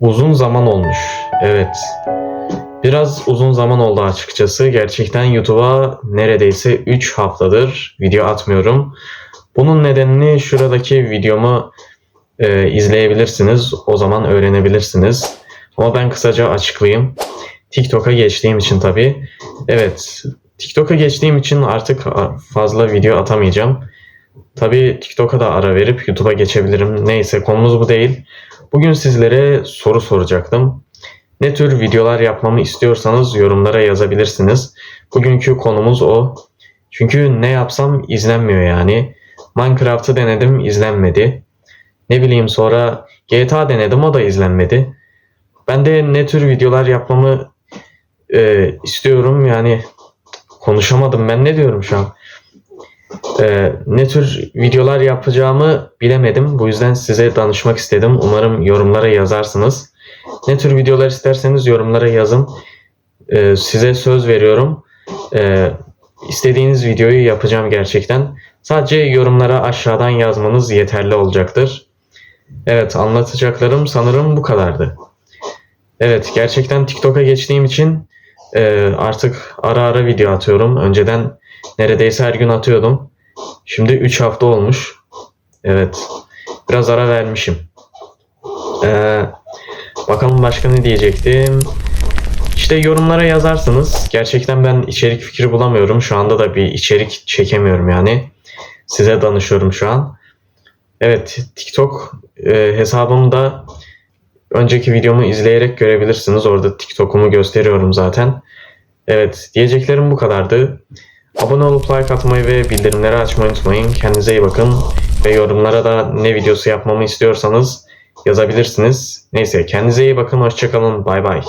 Uzun zaman olmuş. Evet. Biraz uzun zaman oldu açıkçası. Gerçekten YouTube'a neredeyse 3 haftadır video atmıyorum. Bunun nedenini şuradaki videomu e, izleyebilirsiniz. O zaman öğrenebilirsiniz. Ama ben kısaca açıklayayım. TikTok'a geçtiğim için tabii. Evet, TikTok'a geçtiğim için artık fazla video atamayacağım. Tabii TikTok'a da ara verip YouTube'a geçebilirim. Neyse konumuz bu değil. Bugün sizlere soru soracaktım. Ne tür videolar yapmamı istiyorsanız yorumlara yazabilirsiniz. Bugünkü konumuz o. Çünkü ne yapsam izlenmiyor yani. Minecraft'ı denedim izlenmedi. Ne bileyim sonra GTA denedim o da izlenmedi. Ben de ne tür videolar yapmamı e, istiyorum yani konuşamadım ben ne diyorum şu an. E, ne tür videolar yapacağımı bilemedim. Bu yüzden size danışmak istedim. Umarım yorumlara yazarsınız. Ne tür videolar isterseniz yorumlara yazın. E, size söz veriyorum. E, istediğiniz videoyu yapacağım gerçekten. Sadece yorumlara aşağıdan yazmanız yeterli olacaktır. Evet anlatacaklarım sanırım bu kadardı. Evet gerçekten TikTok'a geçtiğim için e, artık ara ara video atıyorum. Önceden neredeyse her gün atıyordum. Şimdi 3 hafta olmuş. Evet biraz ara vermişim. Ee, bakalım başka ne diyecektim. İşte yorumlara yazarsınız. Gerçekten ben içerik fikri bulamıyorum. Şu anda da bir içerik çekemiyorum yani. Size danışıyorum şu an. Evet TikTok e, hesabımda önceki videomu izleyerek görebilirsiniz. Orada TikTok'umu gösteriyorum zaten. Evet diyeceklerim bu kadardı. Abone olup like atmayı ve bildirimleri açmayı unutmayın. Kendinize iyi bakın. Ve yorumlara da ne videosu yapmamı istiyorsanız yazabilirsiniz. Neyse kendinize iyi bakın. Hoşçakalın. Bay bay.